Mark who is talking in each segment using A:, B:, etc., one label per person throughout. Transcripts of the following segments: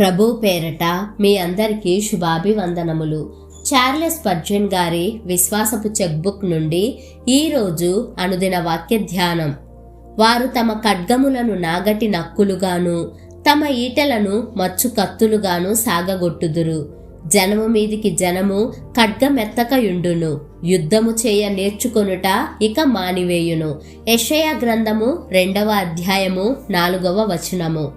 A: ప్రభు పేరట మీ అందరికీ శుభాభివందనములు. చార్లెస్ పర్జన్ గారి విశ్వాసపు చెక్బుక్ నుండి ఈరోజు అనుదిన వాక్య ధ్యానం. వారు తమ ఖడ్గములను నాగటి నక్కులుగాను తమ ఈటెలను మచ్చు కత్తులుగాను సాగగొట్టుదురు. జనము మీదికి జనము ఖడ్గమెత్తకయుండును యుద్ధము చేయ నేర్చుకొనుట ఇక మానివేయును. యషయ గ్రంథము రెండవ అధ్యాయము నాలుగవ వచనము.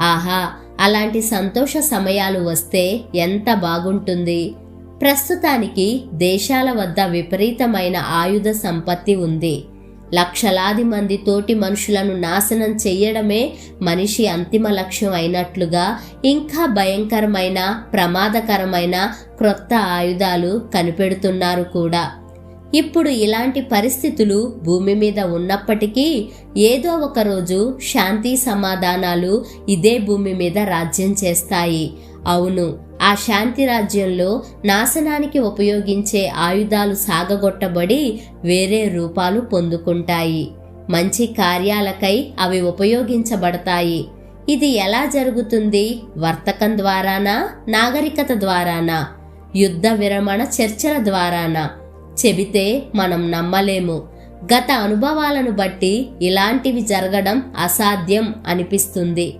A: ఆహా అలాంటి సంతోష సమయాలు వస్తే ఎంత బాగుంటుంది? ప్రస్తుతానికి దేశాల వద్ద విపరీతమైన ఆయుధ సంపత్తి ఉంది. లక్షలాది మంది తోటి మనుషులను నాశనం చెయ్యడమే మనిషి అంతిమ లక్ష్యం అయినట్లుగా ఇంకా భయంకరమైన ప్రమాదకరమైన క్రొత్త ఆయుధాలు కనిపెడుతున్నారు కూడా. ఇప్పుడు ఇలాంటి పరిస్థితులు భూమి మీద ఉన్నప్పటికీ ఏదో ఒక రోజు శాంతి సమాధానాలు ఇదే భూమి మీద రాజ్యం చేస్తాయి. అవును ఆ శాంతి రాజ్యంలో నాశనానికి ఉపయోగించే ఆయుధాలు సాగగొట్టబడి వేరే రూపాలు పొందుకుంటాయి. మంచి కార్యాలకై అవి ఉపయోగించబడతాయి. ఇది ఎలా జరుగుతుంది? వర్తకం ద్వారానా? నాగరికత ద్వారానా? యుద్ధ విరమణ చర్చల ద్వారానా? చెబితే మనం నమ్మలేము. గత అనుభవాలను బట్టి ఇలాంటివి జరగడం అసాధ్యం అనిపిస్తుంది.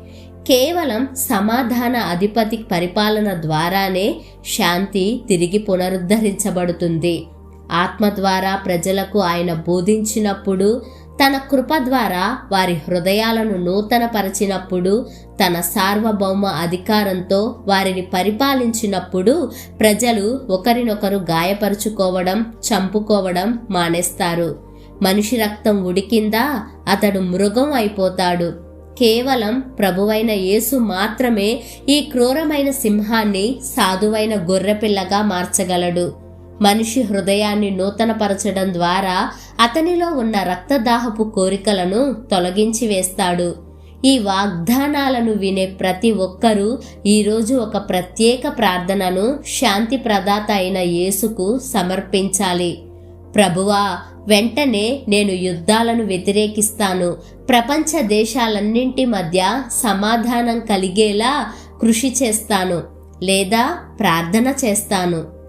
A: కేవలం సమాధాన అధిపతి పరిపాలన ద్వారానే శాంతి తిరిగి పునరుద్ధరించబడుతుంది. ఆత్మ ద్వారా ప్రజలకు ఆయన బోధించినప్పుడు తన కృప ద్వారా వారి హృదయాలను నూతనపరచినప్పుడు తన సార్వభౌమ అధికారంతో వారిని పరిపాలించినప్పుడు ప్రజలు ఒకరినొకరు గాయపరుచుకోవడం చంపుకోవడం మానేస్తారు. మనిషి రక్తం ఉడికిందా అతడు మృగం అయిపోతాడు. కేవలం ప్రభువైన యేసు మాత్రమే ఈ క్రూరమైన సింహాన్ని సాధువైన గొర్రెపిల్లగా మార్చగలడు. మనిషి హృదయాన్ని నూతనపరచడం ద్వారా అతనిలో ఉన్న రక్తదాహపు కోరికలను తొలగించి వేస్తాడు. ఈ వాగ్దానాలను వినే ప్రతి ఒక్కరూ ఈరోజు ఒక ప్రత్యేక ప్రార్థనను శాంతి ప్రదాత అయిన యేసుకు సమర్పించాలి. ప్రభువా వెంటనే నేను యుద్ధాలను వ్యతిరేకిస్తాను. ప్రపంచ దేశాలన్నింటి మధ్య సమాధానం కలిగేలా కృషి చేస్తాను లేదా ప్రార్థన చేస్తాను.